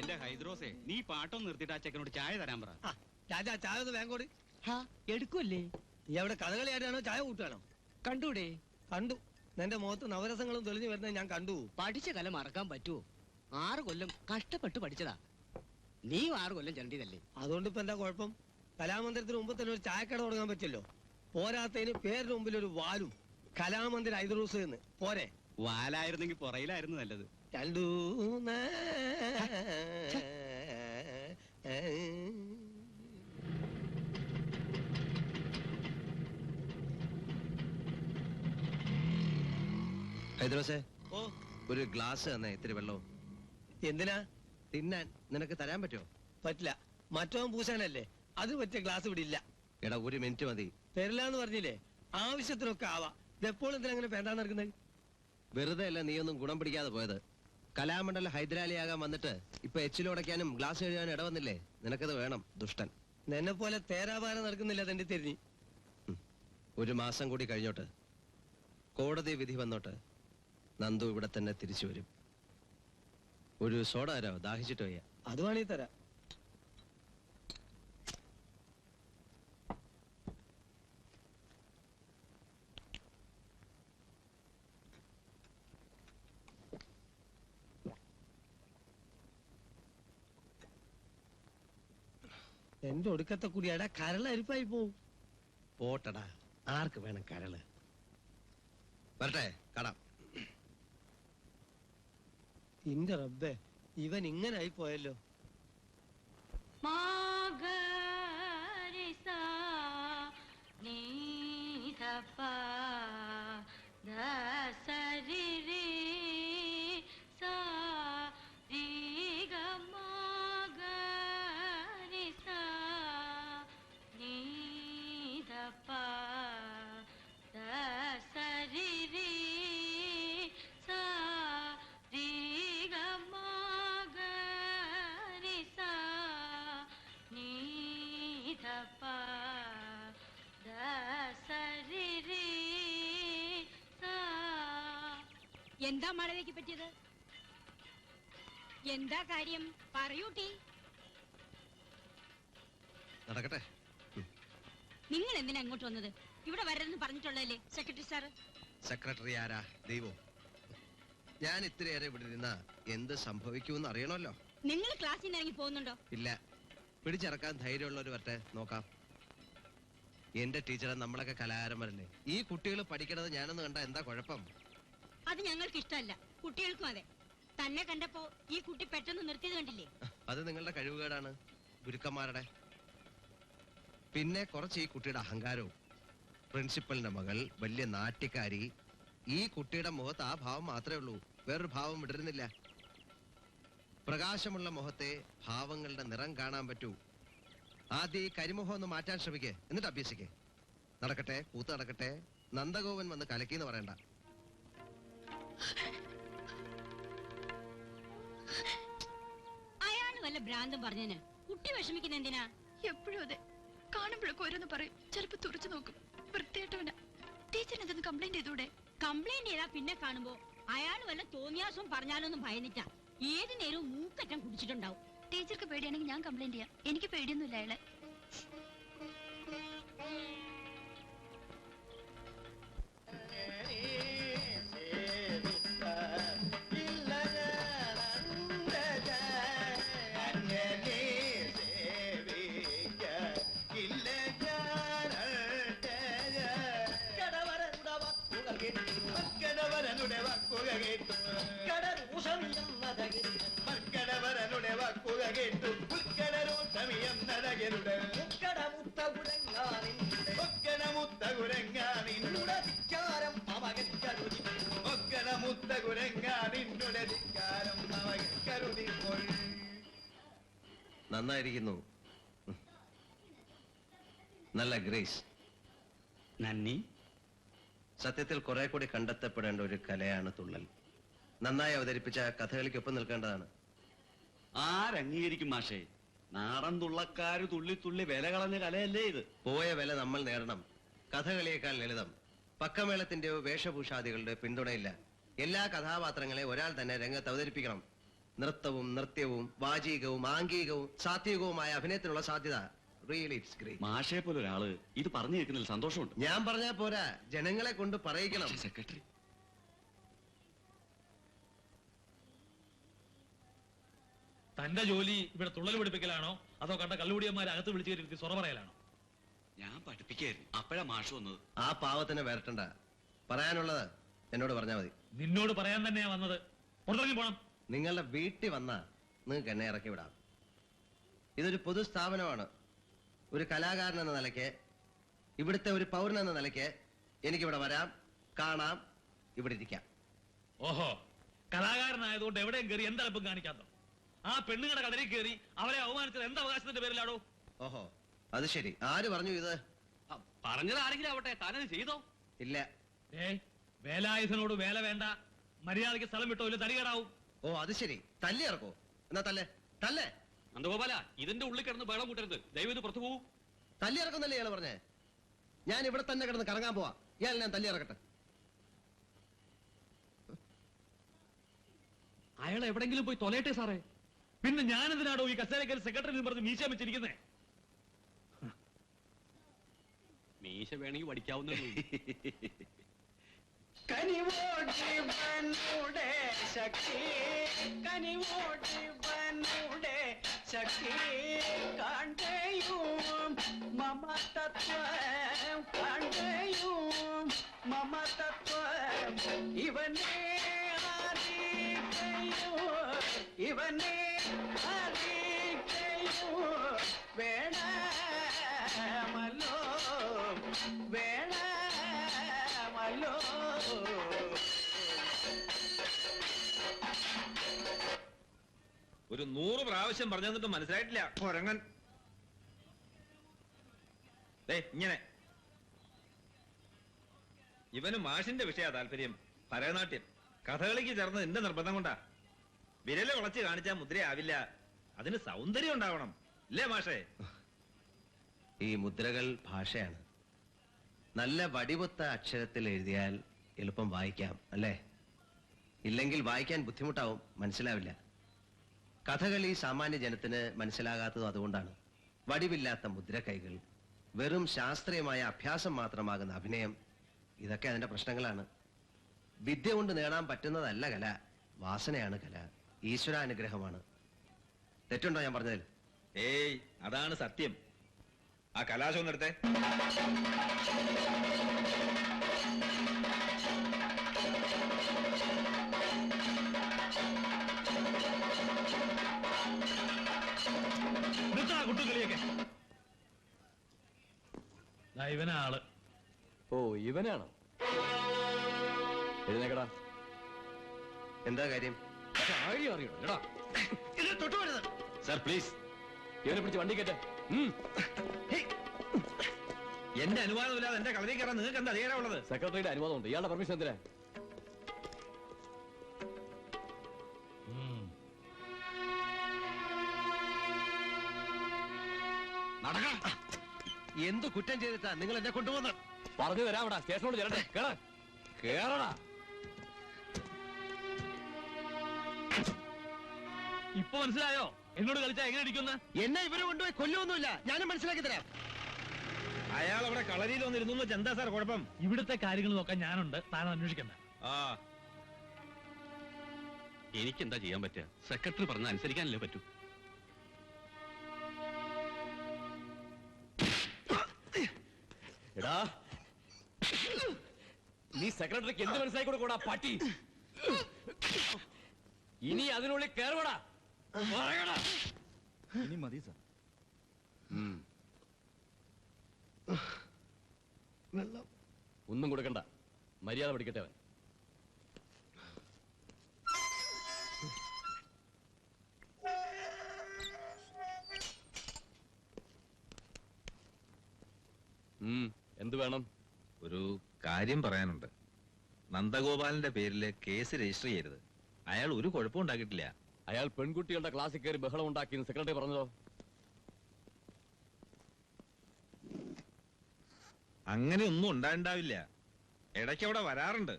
എന്റെ ഹൈദ്രോസേ നീ പാട്ടൊന്നും നിർത്തിയിട്ട് ആ ചെക്കനോട് ചായ തരാൻ പറ. രാജാ ചായ ഒന്ന് വേങ്കോട് എടുക്കുമല്ലേ നീ അവിടെ കഥകളിയായിട്ടാണോ ചായ കൂട്ടുകയാണോ കണ്ടൂടെ? കണ്ടു. നിന്റെ മുഖത്ത് നവരസങ്ങളും തെളിഞ്ഞു വരുന്നത് ഞാൻ കണ്ടു. പഠിച്ച കല മറക്കാൻ പറ്റുമോ ആറ് കൊല്ലം കഷ്ടപ്പെട്ട് പഠിച്ചതാ. നീ ആറ് കൊല്ലം ചെരണ്ടിയതല്ലേ? അതുകൊണ്ട് ഇപ്പൊ എന്താ കുഴപ്പം? കലാമന്ദിരത്തിന് മുമ്പ് തന്നെ ഒരു ചായക്കട തുടങ്ങാൻ പറ്റില്ലോ പോരാത്തതിന് പേരിന് മുമ്പിൽ ഒരു വാലും. കലാമന്ദിര ഐദറൂസ് എന്ന്. പോരെ. വാലായിരുന്നെങ്കിൽ പുറയിലായിരുന്നു നല്ലത്. ഹൈദ്രോസേ ഓ. ഒരു ഗ്ലാസ് തന്നെ ഇത്തിരി വെള്ളവും. എന്തിനാ? തിന്നാൻ നിനക്ക് തരാൻ പറ്റുമോ? പറ്റില്ല. മറ്റോ പൂശാനല്ലേ? അത് പറ്റിയ ഗ്ലാസ് ഇവിടെ ഇല്ല. എടാ ഒരു മിനിറ്റ് മതി. തരില്ല എന്ന് പറഞ്ഞില്ലേ? ആവശ്യത്തിനൊക്കെ ആവാ. ഇതെപ്പോഴും എന്തിനാ അങ്ങനെ വേണ്ടാന്ന് നടക്കുന്നത്? വെറുതെ അല്ല നീയൊന്നും ഗുണം പിടിക്കാതെ പോയത്. കലാമണ്ഡല ഹൈദരാലിയാകാൻ വന്നിട്ട് ഇപ്പൊ എച്ചിലുടയ്ക്കാനും ഗ്ലാസ് എഴുതാനും ഇടവന്നില്ലേ നിനക്കത് വേണം ദുഷ്ടൻ. നിന്നെ പോലെ തേരാപാരം നടക്കുന്നില്ല തന്റെ തിരിഞ്ഞി. ഒരു മാസം കൂടി കഴിഞ്ഞോട്ട്. കോടതി വിധി വന്നോട്ട്. നന്ദു ഇവിടെ തന്നെ തിരിച്ചു വരും. ഒരു സോഡ തരാമോ? ദാഹിച്ചിട്ട് വയ്യ. അത് വേണേ തരാം. എന്റെ ഒടുക്കത്തെ കുടിയാടാ കരളരിപ്പായി പോവും. പോട്ടടാ ആർക്ക് വേണം കരൾ? വരട്ടെ കടാം. ഇന്റെ റബ്ബേ ഇവൻ ഇങ്ങനായി പോയല്ലോ. എന്താ മാളവിക്ക് പറ്റിയത്? എന്താ കാര്യം? പറയൂട്ടി നടക്കട്ടെ. നിങ്ങൾ എന്തിനാ അങ്ങോട്ട് വന്നത്? ഇവിടെ വരരുതെന്ന് പറഞ്ഞിട്ടുള്ളതല്ലേ സെക്രട്ടറി സാർ സെക്രട്ടറി ആരാ? ദൈവം. ഞാൻ ഇത്രയേറെ ഇവിടെ ഇരുന്ന എന്ത് സംഭവിക്കുമെന്ന് അറിയണമല്ലോ. നിങ്ങൾ ക്ലാസ്സിൽ നിന്ന് ഇറങ്ങി പോകുന്നുണ്ടോ? ഇല്ല. പിടിച്ചിറക്കാൻ ധൈര്യമുള്ളവർ വരട്ടെ നോക്കാം. എന്റെ ടീച്ചറെ നമ്മളൊക്കെ കലാകാരന്മാരല്ലേ? ഈ കുട്ടികൾ പഠിക്കണത് ഞാനൊന്ന് കണ്ട എന്താ കുഴപ്പം? അത് ഞങ്ങൾക്ക് ഇഷ്ടമല്ല കുട്ടികൾക്കും അതെ. തന്നെ കണ്ടപ്പോ ഈ കുട്ടി പെട്ടെന്ന് നിർത്തിയത് കണ്ടില്ലേ? അത് നിങ്ങളുടെ കഴിവുകേടാണ് ഗുരുക്കന്മാരുടെ. പിന്നെ കുറച്ച് ഈ കുട്ടിയുടെ അഹങ്കാരവും. പ്രിൻസിപ്പലിന്റെ മകൾ വലിയ നാട്യക്കാരി ഈ കുട്ടിയുടെ മുഖത്ത് ആ ഭാവം മാത്രമേ ഉള്ളൂ. വേറൊരു ഭാവം വിടരുന്നില്ല. പ്രകാശമുള്ള മുഖത്തെ ഭാവങ്ങളുടെ നിറം കാണാൻ പറ്റൂ. ആദ്യം ഈ കരിമുഖം ഒന്ന് മാറ്റാൻ ശ്രമിക്കേ. എന്നിട്ട് അഭ്യസിക്കേ. നടക്കട്ടെ കൂത്ത് നടക്കട്ടെ. നന്ദഗോപൻ വന്ന് കലക്കിന്ന് പറയണ്ട. അയാൾ വല്ല ഭ്രാന്തം പറഞ്ഞതിന് കുട്ടി വിഷമിക്കുന്ന എന്തിനാ? എപ്പോഴും അതെ. കാണുമ്പോഴൊക്കെ ഓരോന്ന് പറയും. ചിലപ്പോ തുറച്ചു നോക്കും. വൃത്തിയായിട്ടവന. ടീച്ചറിന് എന്തെന്ന് കംപ്ലൈന്റ് ചെയ്തൂടെ? കംപ്ലൈന്റ് ചെയ്താ പിന്നെ കാണുമ്പോ അയാൾ വല്ല തോന്നിയാസവും പറഞ്ഞാലൊന്നും ഭയന്നിട്ടാ. ഏത് നേരവും മൂക്കറ്റം കുടിച്ചിട്ടുണ്ടാവും. ടീച്ചർക്ക് പേടിയാണെങ്കിൽ ഞാൻ കംപ്ലൈന്റ് ചെയ്യാം. എനിക്ക് പേടിയൊന്നുമില്ല അയാളെ. നന്നായിരിക്കുന്നു. നല്ല ഗ്രേസ്. നന്ദി. സത്യത്തിൽ കുറെ കൂടി കണ്ടെത്തപ്പെടേണ്ട ഒരു കലയാണ് തുള്ളൽ. നന്നായി അവതരിപ്പിച്ച കഥകളിക്കൊപ്പം നിൽക്കേണ്ടതാണ്. ആരംഗീകരിക്കും മാഷേ. നാടൻ തുള്ളക്കാര് തുള്ളി തുള്ളി വില കളഞ്ഞ കലയല്ലേ ഇത്? പോയ വില നമ്മൾ നേടണം. കഥകളിയേക്കാൾ ലളിതം. പക്കമേളത്തിന്റെയോ വേഷഭൂഷാദികളുടെ പിന്തുണയില്ല. എല്ലാ കഥാപാത്രങ്ങളെ ഒരാൾ തന്നെ രംഗത്ത് അവതരിപ്പിക്കണം. നൃത്തവും നൃത്യവും വാചികവും ആംഗികവും സാത്വികവുമായ അഭിനയത്തിനുള്ള സാധ്യത റിയലി ഇറ്റ്സ് ഗ്രേറ്റ് മാഷയെ പോലെ ഒരാൾ ഇത് പറഞ്ഞു കേൾക്കുന്നതിൽ സന്തോഷമുണ്ട്. ഞാൻ പറഞ്ഞാ പോരാ ജനങ്ങളെ കൊണ്ട് പറയിക്കണം. സെക്രട്ടറി തന്റെ ജോലി ഇവിടെ തുള്ളൽ പിടിപ്പിക്കലാണോ? അതോ കണ്ട കള്ളുകൂടിയന്മാരെ അകത്ത് വിളിച്ചു കയറ്റി സ്വറ പറയലാണോ ഞാൻ പഠിപ്പിക്കായിരുന്നു. അപ്പോഴാ മാഷ് വന്നത്. ആ പാവത്തിനെ വരട്ടണ്ട. പറയാനുള്ളത് എന്നോട് പറഞ്ഞാൽ മതി. നിന്നോട് പറയാൻ തന്നെയാ വന്നത്. പുറത്തിറങ്ങി പോണം. നിങ്ങളുടെ വീട്ടിൽ വന്നാ നിങ്ങൾക്ക് എന്നെ ഇറക്കി വിടാം. ഇതൊരു പൊതു സ്ഥാപനമാണ്. ഒരു കലാകാരൻ എന്ന നിലയ്ക്ക് ഇവിടുത്തെ ഒരു പൗരൻ എന്ന നിലയ്ക്ക് എനിക്കിവിടെ വരാം കാണാം ഇവിടെ ഇരിക്കാം. ഓഹോ കലാകാരനായതുകൊണ്ട് എവിടെയും കയറി എന്തലപ്പം കാണിക്കാത്തോ? ആ പെണ്ണുങ്ങളുടെ കടലിൽ കയറി അവരെ അവമാനിച്ചത് എന്ത് അവകാശത്തിന്റെ പേരിലാടോ? ഓഹോ അത് ശരി. ആര് പറഞ്ഞു ഇത്? പറഞ്ഞത് ആരെങ്കിലും ആവട്ടെ താനത് ചെയ്തോ? ഇല്ല. ഏ വേലായുധനോട് വേല വേണ്ട. മര്യാദയ്ക്ക് സ്ഥലം വിട്ടോ ഇല്ല തടികേടാവും. ഓ അത് ശരി. തല്ലി ഇറക്കോ. എന്നാ തല്ലേ. തല്ലേ. നന്ദഗോപാല ഇതിന്റെ ഉള്ളിൽ കിടന്ന് ബഹളം കൂട്ടരുത്. ദൈവം ഇത് പുറത്തു പോകൂ. തല്ലി ഇറക്കുന്നല്ലേ ഇയാൾ പറഞ്ഞേ? ഞാൻ ഇവിടെ തന്നെ കിടന്ന് കറങ്ങാൻ പോവാ. ഇയാൾ ഞാൻ തല്ലി ഇറക്കട്ടെ. അയാൾ എവിടെങ്കിലും പോയി തൊലയട്ടെ സാറേ. പിന്നെ ഞാൻ എന്തിനാടോ ഈ കസേരക്കൽ സെക്രട്ടറി പറഞ്ഞ് മീശ വെച്ചിരിക്കുന്നേ? മീശ വേണമെങ്കിൽ പഠിക്കാവുന്നേ கனிவோட்டி பண்ணுடே சக்தி கனிவோட்டி பண்ணுடே சக்தி காண்டையும் மம தத்துவம் காண்டையும் மம தத்துவம் இவனே ஆதித்தையும் இவனே ഒരു നൂറ് പ്രാവശ്യം പറഞ്ഞു തന്നിട്ട് മനസ്സിലായിട്ടില്ല. കൊരങ്ങൻ. ദേ ഇങ്ങനെ. ഇവന് മാഷിന്റെ വിഷയ താല്പര്യം ഭരതനാട്യം. കഥകളിക്ക് ചേർന്ന് എന്റെ നിർബന്ധം കൊണ്ടാ. വിരൽ വളച്ച് കാണിച്ചാൽ മുദ്രയാവില്ല. അതിന് സൗന്ദര്യം ഉണ്ടാവണം. അല്ലേ മാഷേ? ഈ മുദ്രകൾ ഭാഷയാണ്. നല്ല വടിവൊത്ത അക്ഷരത്തിൽ എഴുതിയാൽ എളുപ്പം വായിക്കാം അല്ലേ? ഇല്ലെങ്കിൽ വായിക്കാൻ ബുദ്ധിമുട്ടാവും മനസ്സിലാവില്ല. കഥകളി സാമാന്യ ജനത്തിന് മനസ്സിലാകാത്തത് അതുകൊണ്ടാണ്. വടിവില്ലാത്ത മുദ്രക്കൈകൾ വെറും ശാസ്ത്രീയമായ അഭ്യാസം മാത്രമാകുന്ന അഭിനയം ഇതൊക്കെ അതിന്റെ പ്രശ്നങ്ങളാണ്. വിദ്യ കൊണ്ട് നേടാൻ പറ്റുന്നതല്ല കല വാസനയാണ് കല ഈശ്വരാനുഗ്രഹമാണ്. തെറ്റുണ്ടോ ഞാൻ പറഞ്ഞതിൽ? ഏയ് അതാണ് സത്യം. ആ കലാശം ഒന്ന് കുട്ടുകളിയൊക്കെ. ഓ ഇവനാണോ? എഴുന്നേക്കടാ. എന്താ കാര്യം? കാര്യം അറിയണം എടാ. ഇത് തൊട്ടുപോരുത് സർ പ്ലീസ്. ഇവനെ പിടിച്ച് വണ്ടി കയറ്റ. എന്റെ അനുവാദമില്ലാതെ എന്റെ കളരി കയറാൻ നിങ്ങൾക്ക് എന്താ അധികാരമുള്ളത് സെക്രട്ടറിയുടെ അനുവാദം ഉണ്ട് ഇയാളുടെ പെർമിഷൻ എന്തിനാ? എന്ത് കുറ്റം ചെയ്തിട്ടാ നിങ്ങൾ എന്നെ കൊണ്ടുപോകുന്നത്? പറഞ്ഞു തരാമടാ സ്റ്റേഷനോട് ചെല്ലട്ടെ. കേറ. കേറടാ. ഇപ്പൊ മനസ്സിലായോ? എന്നോട് കളിച്ചാ എങ്ങനെ ഇരിക്കുന്ന എന്നെ ഇവരെ കൊണ്ടുപോയി കൊല്ലൊന്നുമില്ല ഞാനും മനസ്സിലാക്കി തരാം. അയാൾ അവിടെ കളരിയിൽ വന്നിരുന്നു എന്താ സാർ കുഴപ്പം. ഇവിടുത്തെ കാര്യങ്ങൾ നോക്കാൻ ഞാനുണ്ട്. താൻ അന്വേഷിക്കണ്ട. ആ. എനിക്ക് എന്താ ചെയ്യാൻ പറ്റുക? സെക്രട്ടറി പറഞ്ഞ അനുസരിക്കാനല്ലേ പറ്റൂ. നീ സെക്രട്ടറിക്ക് എന്ത് മനസ്സിലാക്കി കൊടുക്കൂടാ പട്ടി? ഇനി അതിനുള്ളിൽ കയറുവടാ ഇനി മതി സാർ. ഉം. ഒന്നും കൊടുക്കണ്ട. മര്യാദ പഠിക്കട്ടെ അവൻ. ഉം, എന്ത് വേണം? ഒരു കാര്യം പറയാനുണ്ട്. നന്ദഗോപാലിന്റെ പേരിൽ കേസ് രജിസ്റ്റർ ചെയ്യരുത്. അയാൾ ഒരു കുഴപ്പം ഉണ്ടാക്കിയിട്ടില്ല. അയാൾ പെൺകുട്ടികളുടെ ക്ലാസ്സിൽ കയറി ബഹളം ഉണ്ടാക്കിയെന്ന് സെക്രട്ടറി പറഞ്ഞതോ? അങ്ങനെ ഒന്നും ഉണ്ടായിണ്ടാവില്ല. ഇടയ്ക്ക് അവിടെ വരാറുണ്ട്.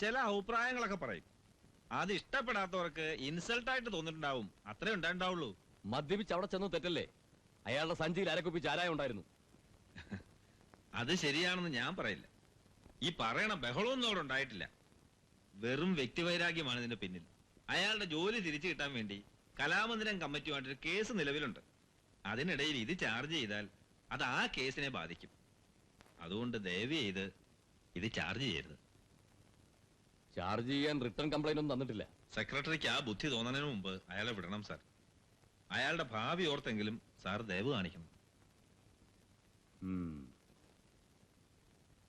ചില അഭിപ്രായങ്ങളൊക്കെ പറയും. അത് ഇഷ്ടപ്പെടാത്തവർക്ക് ഇൻസൾട്ട് ആയിട്ട് തോന്നിട്ടുണ്ടാവും അത്രേ ഉണ്ടായിട്ടുണ്ടാവുള്ളൂ. മദ്യപിച്ച് അവിടെ ചെന്ന് തെറ്റല്ലേ? അയാളുടെ സഞ്ചിയിൽ അരക്കുപ്പിച്ച് ആരായ ഉണ്ടായിരുന്നു? അത് ശരിയാണെന്ന് ഞാൻ പറയില്ല. ഈ പറയണ ബഹളമൊന്നും അവിടെ ഉണ്ടായിട്ടില്ല. വെറും വ്യക്തിവൈരാഗ്യമാണ് ഇതിന്റെ പിന്നിൽ. അയാളുടെ ജോലി തിരിച്ചു കിട്ടാൻ വേണ്ടി കലാമന്ദിരം കമ്മിറ്റിയുമായിട്ടൊരു കേസ് നിലവിലുണ്ട്. അതിനിടയിൽ ഇത് ചാർജ് ചെയ്താൽ അത് ആ കേസിനെ ബാധിക്കും. അതുകൊണ്ട് ദയവ് ചെയ്ത് ഇത് ചാർജ് ചെയ്യരുത്. ചാർജ് ചെയ്യാൻ റിട്ടേൺ കംപ്ലൈന്റ് ഒന്നും തന്നിട്ടില്ല. സെക്രട്ടറിക്ക് ആ ബുദ്ധി തോന്നുന്നതിന് മുമ്പ് അയാളെ വിടണം സാർ. അയാളുടെ ഭാവി ഓർത്തെങ്കിലും സാർ ദയവ് കാണിക്കണം.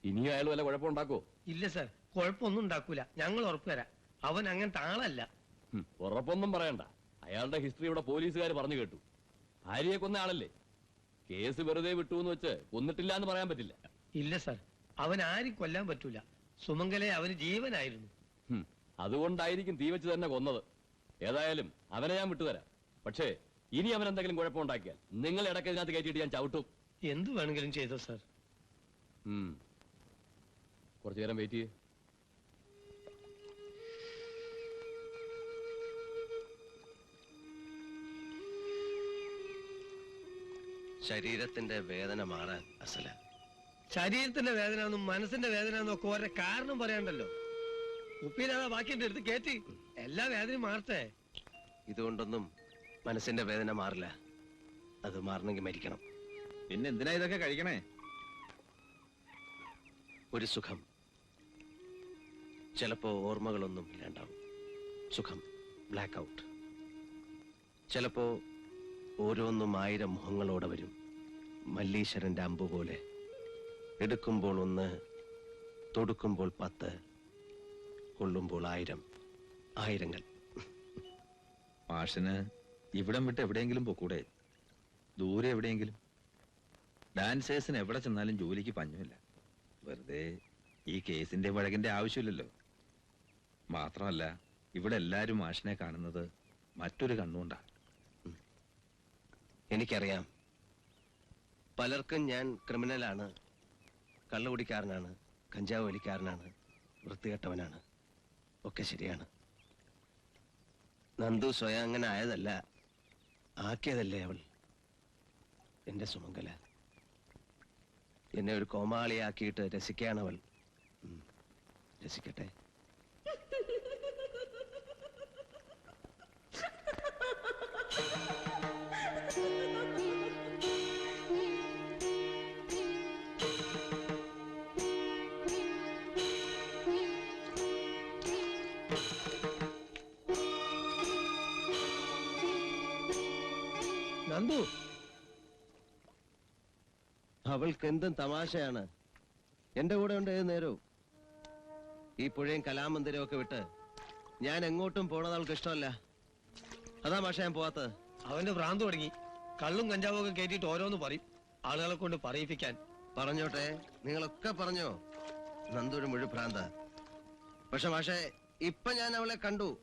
ഉം. ഇനിയും അയാൾ വല്ല കുഴപ്പമുണ്ടാക്കോ ഇല്ല സർ. കുഴപ്പമൊന്നും ഉണ്ടാക്കൂല. ഞങ്ങൾ ഉറപ്പുതരാം അവൻ അങ്ങനെ ആളല്ല. ഉം, ഉറപ്പൊന്നും പറയണ്ട. അയാളുടെ ഹിസ്റ്ററി ഇവിടെ പോലീസുകാർ പറഞ്ഞു കേട്ടു. ഭാര്യയെ കൊന്ന ആളല്ലേ? കേസ് വെറുതെ വിട്ടു എന്ന് വെച്ച് കൊന്നിട്ടില്ല എന്ന് പറയാൻ പറ്റില്ല. ഇല്ല സർ. അവൻ ആരും കൊല്ലാൻ പറ്റൂല. സുമംഗലെ അവന് ജീവനായിരുന്നു. അതുകൊണ്ടായിരിക്കും തീ വെച്ച് തന്നെ കൊന്നത്. ഏതായാലും അവനെ ഞാൻ വിട്ടുതരാം. പക്ഷേ ഇനി അവൻ എന്തെങ്കിലും കുഴപ്പമുണ്ടാക്കിയാൽ നിങ്ങൾ ഇടയ്ക്ക് ഇതിനകത്ത് കയറ്റിയിട്ട് ഞാൻ ചവിട്ടും. എന്ത് വേണമെങ്കിലും ചെയ്തോ സർ. ഉം. കുറച്ചു നേരം വെയിറ്റ് ചെയ്യേ. ശരീരത്തിന്റെ വേദന മാറാൻ അസല. ശരീരത്തിന്റെ വേദന എന്നും മനസ്സിന്റെ വേദന എന്നും ഒക്കെ ഓരോ കാരണം പറയണ്ടല്ലോ. ഉപ്പിയിലാതാ ബാക്കിന്റെ അടുത്ത് കേറ്റി. എല്ലാ വേദനയും മാറട്ടെ. ഇതുകൊണ്ടൊന്നും മനസ്സിന്റെ വേദന മാറില്ല. അത് മാറണമെങ്കിൽ മരിക്കണം. പിന്നെ എന്തിനാ ഇതൊക്കെ കഴിക്കണേ? ഒരു സുഖം. ചിലപ്പോ ഓർമ്മകളൊന്നും ഇല്ലാണ്ടാവും. സുഖം ബ്ലാക്ക് ഔട്ട് ചിലപ്പോ ഓരോന്നും ആയിരം മുഖങ്ങളോടെ വരും. മല്ലീശ്വരന്റെ അമ്പ് പോലെ. എടുക്കുമ്പോൾ ഒന്ന് തൊടുക്കുമ്പോൾ പത്ത് കൊള്ളുമ്പോൾ ആയിരം. ആയിരങ്ങൾ. മാഷിന് ഇവിടം വിട്ട് എവിടെയെങ്കിലും പോക്കൂടെ? ദൂരെ എവിടെയെങ്കിലും? ഡാൻസേഴ്സിന് എവിടെ ചെന്നാലും ജോലിക്ക് പഞ്ഞമില്ല. വെറുതെ ഈ കേസിന്റെ വഴകിന്റെ ആവശ്യമില്ലല്ലോ. മാത്രമല്ല ഇവിടെ എല്ലാരും മാഷിനെ കാണുന്നത് മറ്റൊരു കണ്ണുകൊണ്ടാ. എനിക്കറിയാം. പലർക്കും ഞാൻ ക്രിമിനലാണ് കള്ളുകുടിക്കാരനാണ് കഞ്ചാവ് വലിക്കാരനാണ് വൃത്തികെട്ടവനാണ്. ഒക്കെ ശരിയാണ്. നന്ദു സ്വയം അങ്ങനെ ആയതല്ല ആക്കിയതല്ലേ അവൾ? എന്റെ സുമംഗല. എന്നെ ഒരു കോമാളിയാക്കിയിട്ട് രസിക്കാണവൾ രസിക്കട്ടെ. നന്ദു. അവൾക്ക് എന്തും തമാശയാണ്. എന്റെ കൂടെ ഉണ്ട് ഏത് നേരവും. ഈ പുഴയും കലാമന്ദിരവും ഒക്കെ വിട്ട് ഞാൻ എങ്ങോട്ടും പോണത് അവൾക്ക് ഇഷ്ടമല്ല. അതാ മാഷ ഞാൻ പോവാത്തത്. അവന്റെ ഭ്രാന്ത് തുടങ്ങി. കള്ളും കഞ്ചാവും ഒക്കെ കയറ്റിയിട്ട് ഓരോന്ന് പറയും. ആളുകളെ കൊണ്ട് പറയിപ്പിക്കാൻ. പറഞ്ഞോട്ടെ നിങ്ങളൊക്കെ പറഞ്ഞോ? നന്ദൂര് മുഴു ഭ്രാന്ത. പക്ഷെ മാഷെ ഇപ്പൊ ഞാൻ അവളെ കണ്ടു.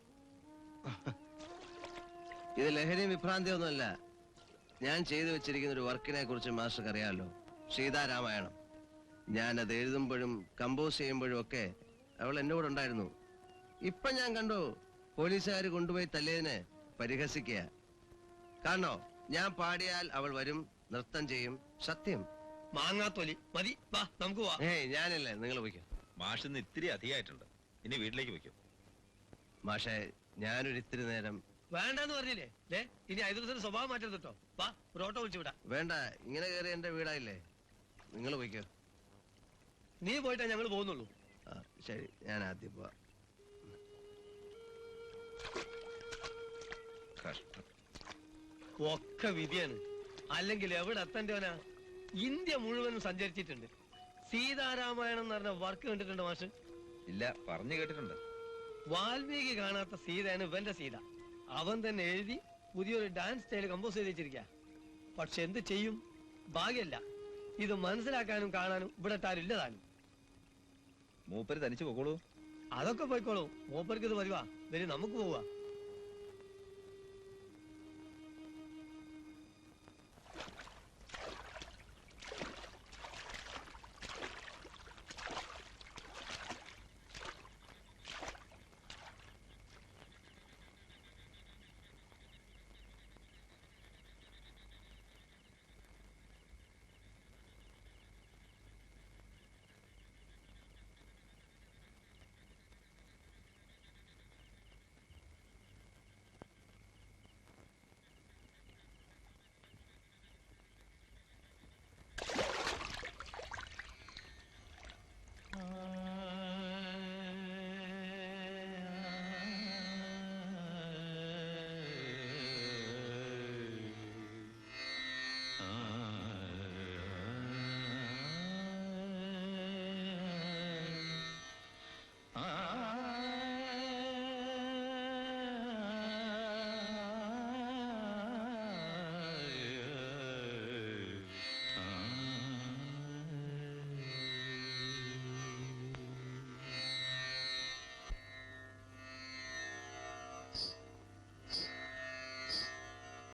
ഇത് ലഹരിയും വിഭ്രാന്തിയൊന്നുമല്ല. ഞാൻ ചെയ്തു വെച്ചിരിക്കുന്ന ഒരു വർക്കിനെ കുറിച്ച് മാസ്റ്റർക്ക് അറിയാമല്ലോ. സീതാരാമായണം. ഞാൻ അത് എഴുതുമ്പോഴും കമ്പോസ് ചെയ്യുമ്പോഴും ഒക്കെ അവൾ എന്നോട് ഉണ്ടായിരുന്നു. ഇപ്പൊ ഞാൻ കണ്ടു പോലീസുകാർ കൊണ്ടുപോയി തല്ലിയതിന് പരിഹസിക്കുക. കാണോ ഞാൻ പാടിയാൽ അവൾ വരും നൃത്തം ചെയ്യും സത്യം. മാങ്ങാത്തൊലി മതി വാ നമുക്ക് വാ ഏയ് ഞാനല്ലേ നിങ്ങൾ വയ്ക്കും മാഷിന്ന് ഇത്തിരി അധികമായിട്ടുണ്ട്. ഇനി വീട്ടിലേക്ക് വയ്ക്കും മാഷേ ഞാനൊരു ഇത്തിരി നേരം വേണ്ടെന്ന് പറഞ്ഞില്ലേ? ദേ ഇനി ഐదు ദിവസം സ്വഭാവം മാറ്റരുത് കേട്ടോ വാ ഒരു ഓട്ടോ വിളിച്ചു വിടാം. വേണ്ട ഇങ്ങനെ കയറി എന്റെ വീടായില്ലേ? നിങ്ങൾ പോയിക്കോ. നീ പോയിട്ടാ ഞങ്ങൾ പോകുന്നുള്ളൂ. ആ ശരി ഞാൻ ആദ്യം പോവാ. കഷ്ടം. ഒക്കെ വിധിയാണ്. അല്ലെങ്കിൽ എവിടെ എത്തേണ്ടവനാ ഇന്ത്യ മുഴുവനും സഞ്ചരിച്ചിട്ടുണ്ട്. സീതാരാമായണം എന്ന് പറഞ്ഞ വർക്ക് കണ്ടിട്ടുണ്ട് മാഷ്? ഇല്ല പറഞ്ഞു കേട്ടിട്ടുണ്ട്. വാൽമീകി കാണാത്ത സീതയാണ് ഇവന്റെ സീത. അവൻ തന്നെ എഴുതി പുതിയൊരു ഡാൻസ് സ്റ്റൈൽ കമ്പോസ് ചെയ്ത് വെച്ചിരിക്ക. പക്ഷെ എന്ത് ചെയ്യും? ഭാഗ്യല്ല. ഇത് മനസ്സിലാക്കാനും കാണാനും ഇവിടെ താരില്ലതാണ് താനും മൂപ്പര് തനിച്ച് പൊക്കോളൂ. അതൊക്കെ പോയിക്കോളൂ. മൂപ്പർക്ക് ഇത് വരുവാ. വരും നമുക്ക് പോവാ.